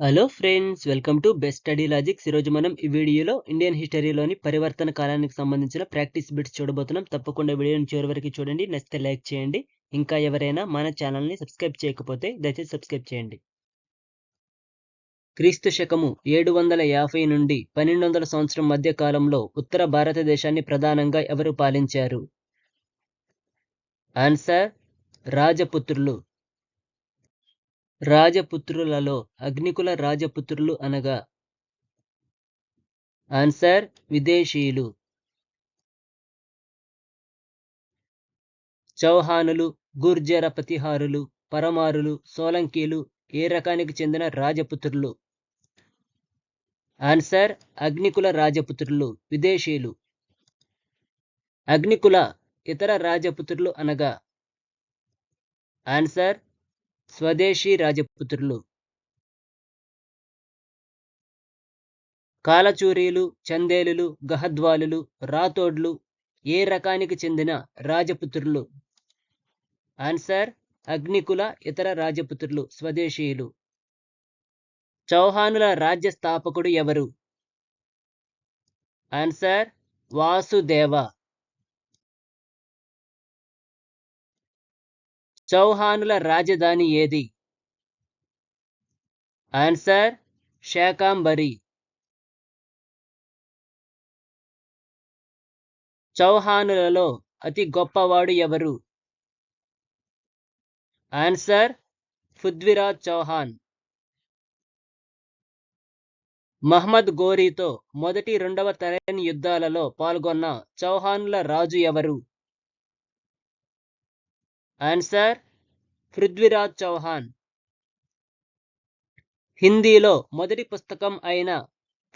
Hello friends welcome to best study logics ఈరోజు మనం ఈ వీడియోలో ఇండియన్ హిస్టరీలోని పరివర్తన కాలానికి సంబంధించిన ప్రాక్టీస్ బిట్స్ చూడబోతున్నాం. తప్పకుండా వీడియోని చివరి వరకు చూడండి. నచ్చితే లైక్ చేయండి. ఇంకా ఎవరైనా మన ఛానల్ని సబ్స్క్రైబ్ చేయకపోతే దయచేసి సబ్స్క్రైబ్ చేయండి. క్రీస్తు శకము ఏడు వందల యాభై నుండి పన్నెండు వందల సంవత్సరం మధ్య కాలంలో ఉత్తర భారతదేశాన్ని ప్రధానంగా ఎవరు పాలించారు? ఆన్సర్ రాజపుత్రులు. రాజపుత్రులలో అగ్నికుల రాజపుత్రులు అనగా ఆన్సర్ విదేశీయులు. చౌహానులు గుర్జర ప్రతిహారులు పరమారులు సోలంకీలు ఏ రకానికి చెందిన రాజపుత్రులు? ఆన్సర్ అగ్నికుల రాజపుత్రులు విదేశీయులు. అగ్నికుల ఇతర రాజపుత్రులు అనగా ఆన్సర్ స్వదేశీ రాజపుత్రులు. కాలచూరీలు చందేలులు గహద్వాలులు రాతోడ్లు ఏ రకానికి చెందిన రాజపుత్రులు? ఆన్సర్ అగ్నికుల ఇతర రాజపుత్రులు స్వదేశీయులు. చౌహానుల రాజ్య స్థాపకుడు ఎవరు? ఆన్సర్ వాసుదేవ. చౌహానుల రాజధాని ఏది? ఆన్సర్ శాకాంబరి. చౌహానులలో అతి గొప్పవాడు ఎవరు? ఆన్సర్ పృథ్వీరాజ్ చౌహాన్. మహమ్మద్ గోరీతో మొదటి రెండవ తరైన యుద్ధాలలో పాల్గొన్న చౌహానుల రాజు ఎవరు? ఆన్సర్ పృథ్వీరాజ్ చౌహాన్ హిందీలో మొదటి పుస్తకం అయిన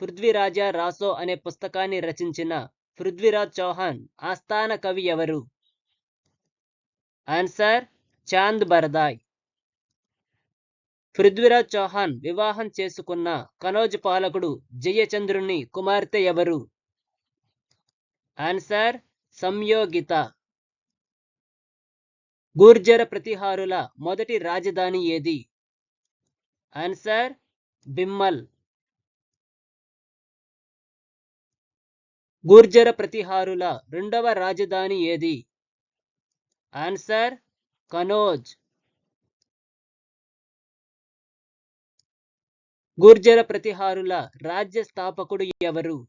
పృథ్వీరాజా రాసో అనే పుస్తకాన్ని రచించిన పృథ్వీరాజ్ చౌహాన్ ఆస్థాన కవి ఎవరు? ఆన్సర్ చాంద్ బరదాయ్. పృథ్వీరాజ్ చౌహాన్ వివాహం చేసుకున్న కనోజ్ పాలకుడు జయచంద్రుని కుమార్తె ఎవరు? ఆన్సర్ సంయోగిత. గూర్జర ప్రతిహారుల మొదటి రాజధాని ఏది? ఆన్సర్ బిమ్మల్. గూర్జర ప్రతిహారుల రెండవ రాజధాని ఏది? ఆన్సర్ కనోజ్. గుర్జర ప్రతిహారుల రాజ్య స్థాపకుడు ఎవరు?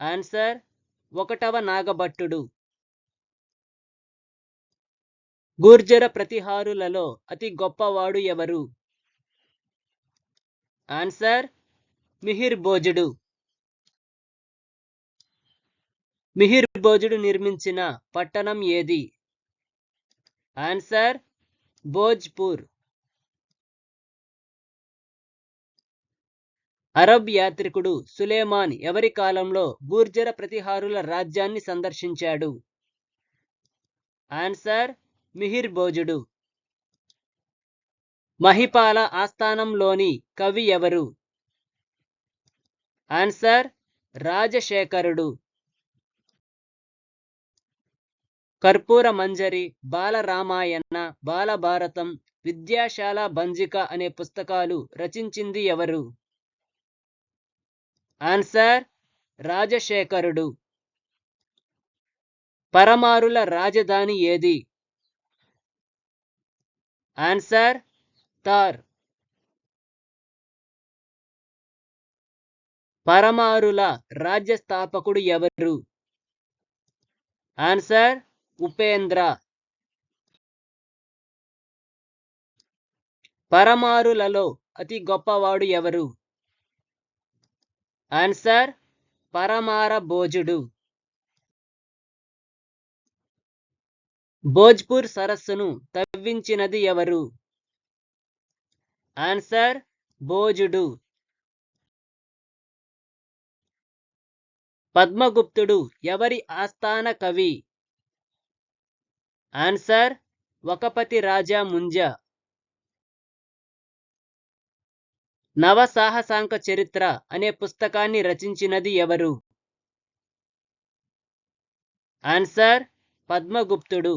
ఆన్సర్ ఒకటవ నాగభట్టుడు. గుర్జర ప్రతిహారులలో అతి గొప్పవాడు ఎవరు? ఆన్సర్ మిహిర్ భోజుడు. మిహిర్ భోజుడు నిర్మించిన పట్టణం ఏది? ఆన్సర్ భోజ్పూర్. అరబ్ యాత్రికుడు సులేమాన్ ఎవరి కాలంలో గూర్జర ప్రతిహారుల రాజ్యాన్ని సందర్శించాడు? ఆన్సర్ మిహిర్ భోజుడు మహిపాల ఆస్థానంలోని కవి ఎవరు? ఆన్సర్ రాజశేఖరుడు. కర్పూర మంజరి బాలరామాయణ బాలభారతం విద్యాశాల బంజిక అనే పుస్తకాలు రచించింది ఎవరు? ఆన్సర్ రాజశేఖరుడు. పరమారుల రాజధాని ఏది? ఆన్సర్ తార్ పరమారుల రాజ్య స్థాపకుడు ఎవరు? ఆన్సర్ ఉపేంద్ర. పరమారులలో అతి గొప్పవాడు ఎవరు? ఆన్సర్ పరమార భోజుడు భోజ్పూర్ సరస్సును తవ్వించినది ఎవరు? ఆన్సర్ భోజుడు. పద్మగుప్తుడు ఎవరి ఆస్థాన కవి? ఆన్సర్ వకపతి రాజా ముంజా. నవసాహసాంక చరిత్ర అనే పుస్తకాన్ని రచించినది ఎవరు? ఆన్సర్ పద్మగుప్తుడు.